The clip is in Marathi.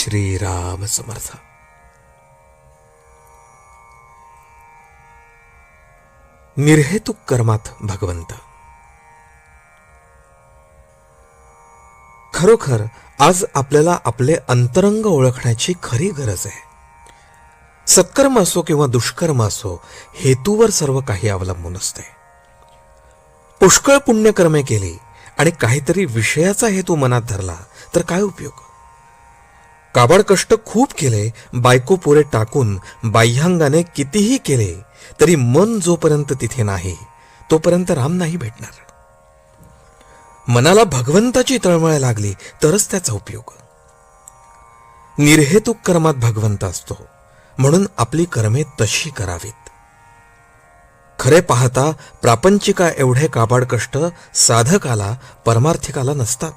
श्रीराम समर्थ निर्हेतुक कर्मात भगवंत। खरोखर आज आपल्याला आपले अंतरंग ओळखण्याची खरी गरज आहे. सत्कर्म असो किंवा दुष्कर्म असो हेतूवर सर्व काही अवलंबून असते. पुष्कळ पुण्यकर्मे केली आणि काहीतरी विषयाचा हेतू मनात धरला तर काय उपयोग? काबाड कष्ट खूप केले बायको पोरे टाकून बाह्यांगाने कितीही केले तरी मन जोपर्यंत तिथे नाही तोपर्यंत राम नाही भेटणार. मनाला भगवंताची तळमळ लागली तरच त्याचा उपयोग. निर्हेतुक कर्मात भगवंत असतो म्हणून आपली कर्मे तशी करावीत. खरे पाहता प्रापंचिका एवढे काबाड कष्ट साधकाला परमार्थिकाला नसतात.